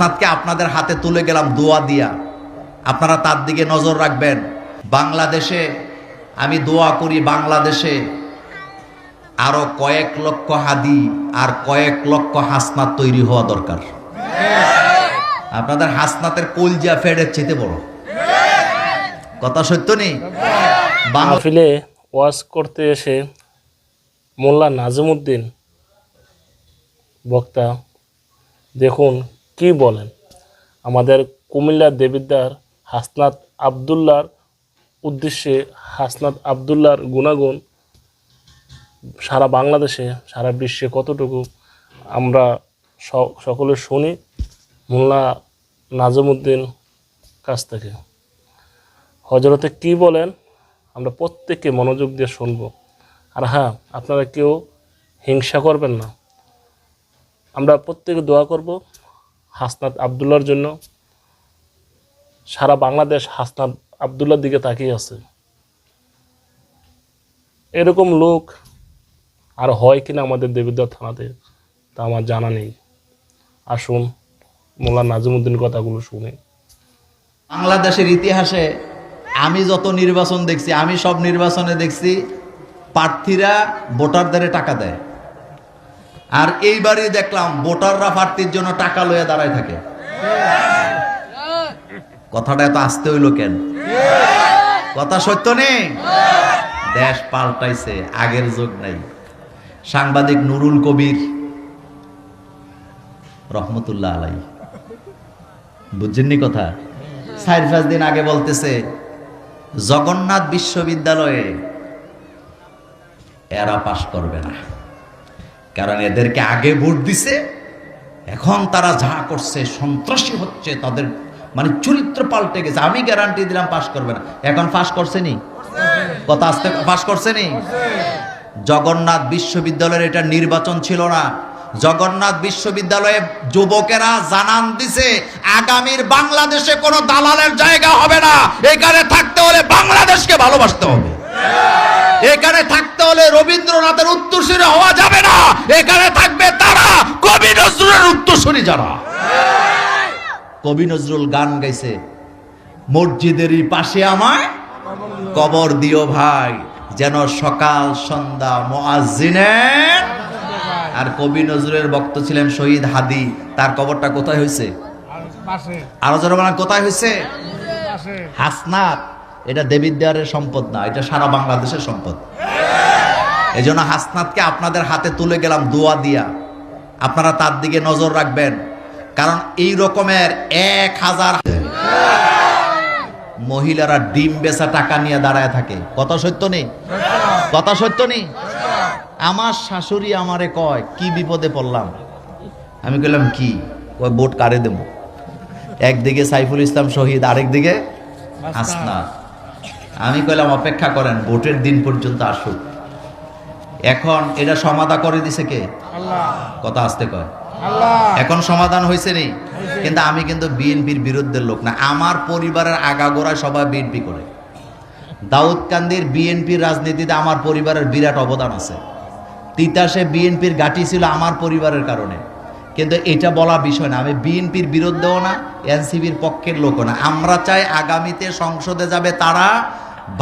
হাসনাতকে আপনাদের হাতে তুলে গেলাম দোয়া দিয়া। আপনারা তার দিকে নজর রাখবেন। বাংলাদেশে, আমি দোয়া করি বাংলাদেশে, আরও কয়েক লক্ষ হাদি আর কয়েক লক্ষ হাসনাত তৈরি হওয়া দরকার। আপনাদের হাসনাতের কলজিয়া ফেডের চেতে বড়। কথা সত্য নেই বাংলা মাহফিলে ওয়াজ করতে এসে মোল্লা নাজিমুদ্দিন বক্তা, দেখুন কি বলেন? আমাদের কুমিল্লার দেবিদ্দার হাসনাত আবদুল্লার উদ্দেশ্যে হাসনাত আবদুল্লার গুণাগুণ সারা বাংলাদেশে, সারা বিশ্বে কতটুকু আমরা সকলে শুনি? মোল্লা নাজিমুদ্দিন কাছ থেকে। হজরতে কি বলেন? আমরা প্রত্যেককে মনোযোগ দিয়ে শুনব। আর হ্যাঁ আপনারা কেউ হিংসা করবেন না। আমরা প্রত্যেকে দোয়া করব। হাসনাত আবদুল্লার জন্য সারা বাংলাদেশ হাসনাত আবদুল্লার দিকে তাকিয়ে আছে। এরকম লোক আর হয় কিনা আমাদের দেবিদ্বার থানাতে, তা আমার জানা নেই। আসুন, মোল্লা নাজিমুদ্দিন কথাগুলো শুনে। বাংলাদেশের ইতিহাসে আমি যত নির্বাচন দেখছি, আমি সব নির্বাচনে দেখছি, প্রার্থীরা ভোটারদের টাকা দেয়। আর এইবারই দেখলাম ভোটাররা প্রার্থীর জন্য টাকা লয়ে দাঁড়ায় থাকে। কথাটা এত আসতে হইল কেন? কথা সত্য নেই? দেশ পাল্টাইছে, আগের যুগ নাই। সাংবাদিক নুরুল কবির রহমতুল্লাহ আলাই। বুঝছেননি কথা? চার পাঁচ দিন আগে বলতেছে, জগন্নাথ বিশ্ববিদ্যালয়ে এরা পাশ করবে না। কারণ এদেরকে আগে ভোট দিছে, এখন তারা যা করছে, সন্ত্রাসী হচ্ছে, তাদের মানে চরিত্র পাল্টে গেছে। আমি গ্যারান্টি দিলাম পাশ করবে না। এখন পাশ করছেনি কথা আসতে পাশ করছেনি জগন্নাথ বিশ্ববিদ্যালয়ের এটা নির্বাচন ছিল না। জগন্নাথ বিশ্ববিদ্যালয়ে যুবকেরা জানান দিছে, আগামীর বাংলাদেশে কোনো দালালের জায়গা হবে না। এখানে থাকতে হলে বাংলাদেশকে ভালোবাসতে হবে। এখানে থাকতে হলে রবীন্দ্রনাথের উত্তরসূরি হওয়া যাবে না। এখানে থাকবে তারা কবি নজরুলের উত্তরসূরি যারা। কবি নজরুল গান গাইছে মসজিদেরই পাশে আমায় কবর দিও ভাই যেন সকাল সন্ধ্যা মোয়াজিনের আর কবি নজরুলের বক্ত ছিলেন শহীদ হাদি তার কবরটা কোথায় হয়েছে আরও বলেন কোথায় হয়েছে পাশে। এটা দেবিদ্বারের সম্পদ না, এটা সারা বাংলাদেশের সম্পদ। এই জন্য হাসনাতকে আপনাদের হাতে তুলে গেলাম দোয়া দিয়া। আপনারা তার দিকে নজর রাখবেন, কারণ এই রকমের এক হাজার মহিলারা ডিম বেচা টাকা নিয়ে দাঁড়ায় থাকে। কথা সত্য নেই? কথা সত্য নেই? আমার শাশুড়ি আমারে কয়, কি বিপদে পড়লাম? আমি কইলাম, কি? ওই বোট কারে দেব? একদিকে সাইফুল ইসলাম শহীদ, আরেকদিকে হাসনাত। আমি কইলাম অপেক্ষা করেন ভোটের দিন পর্যন্ত আসুক। এখন এটা সমাধা করে দিছে কে? কথা আসতে কয়। এখন সমাধান হয়েছে নেই কিন্তু আমি কিন্তু বিএনপির বিরুদ্ধের লোক না আমার পরিবারের আগাগোড়ায় সবাই বিএনপি করে। দাউদকান্দির বিএনপির রাজনীতিতে আমার পরিবারের বিরাট অবদান আছে। তিতাসে বিএনপির গাঠি ছিল আমার পরিবারের কারণে। কিন্তু এটা বলা বিষয় না আমি বিএনপির বিরুদ্ধেও না এনসিবির পক্ষের লোকও না। আমরা চাই আগামীতে সংসদে যাবে তারা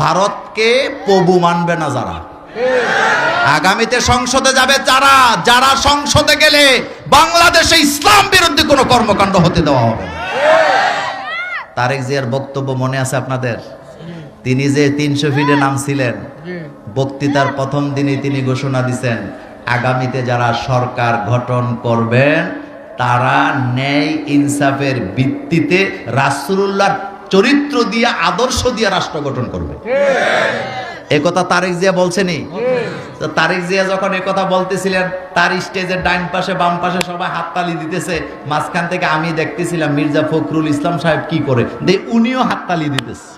ভারতকে প্রভু মানবে না যারা আগামীতে সংসদে যাবে যারা যারা সংসদে গেলে বাংলাদেশে ইসলাম বিরোধী কোনো কর্মকাণ্ড হতে দেওয়া হবে। তারেক জিয়ার বক্তব্য মনে আছে আপনাদের তিনি যে তিনশো ফিটে নামছিলেন, বক্তৃতার প্রথম দিনে তিনি ঘোষণা দিছেন, আগামীতে যারা সরকার গঠন করবেন, তারা ন্যায় ইনসাফের ভিত্তিতে রাসূলুল্লাহর চরিত্র দিয়ে আদর্শ দিয়ে রাষ্ট্র গঠন করবে। একথা তারেক জিয়া বলছেনি? তো তারেক জিয়া যখন একথা কথা বলতেছিলেন তার স্টেজের ডাইন পাশে বাম পাশে সবাই হাততালি দিতেছে। মাঝখান থেকে আমি দেখতেছিলাম মির্জা ফখরুল ইসলাম সাহেব কি করে? দে উনিও হাততালি দিতেছে।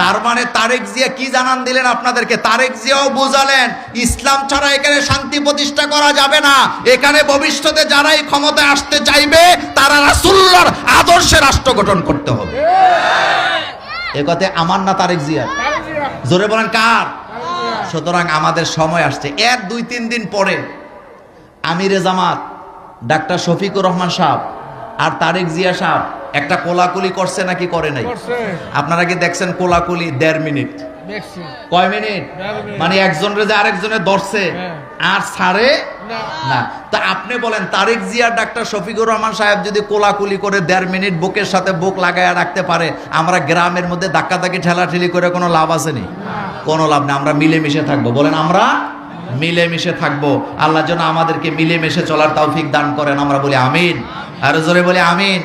তার মানে তারেক জিয়া কি জানান দিলেন আপনাদেরকে? তারেক জিয়াও বুঝালেন, ইসলাম ছাড়া এখানে শান্তি প্রতিষ্ঠা করা যাবে না। এখানে ভবিষ্যতে যারাই ক্ষমতায় আসতে চাইবে, তারা রাসূলুল্লাহর আদর্শে রাষ্ট্র গঠন করতে হবে। এ কথায় আমার না তারেক জিয়া জোরে বলেন কার? সুতরাং আমাদের সময় আসছে। এক, দুই, তিন দিন পরে আমিরে জামাত, ডাক্তার শফিকুর রহমান সাহেব আর তারেক জিয়া সাহেব একটা কোলাকুলি করছে নাকি করে নাই? আপনারা কি দেখছেন কোলাকুলি দেড় মিনিট? কয় মিনিট। মানে একজনের যে আরেকজনে ধরছে হ্যাঁ। আর ছাড়ে? না। তা আপনি বলেন তারেক জিয়া ডাক্তার শফিকুর রহমান সাহেব যদি কোলাকুলি করে দেড় মিনিট বুকের সাথে বুক লাগায় রাখতে পারে আমরা গ্রামের মধ্যে ধাক্কা ধাক্কি ঠেলাঠেলি করে কোনো লাভ আছে নি। কোনো লাভ নেই। আমরা মিলেমিশে থাকব। বলেন আমরা মিলেমিশে থাকব। আল্লাহ যেন আমাদেরকে মিলেমিশে চলার তৌফিক দান করেন। আমরা বলি আমিন। আর জোরে বলি আমিন।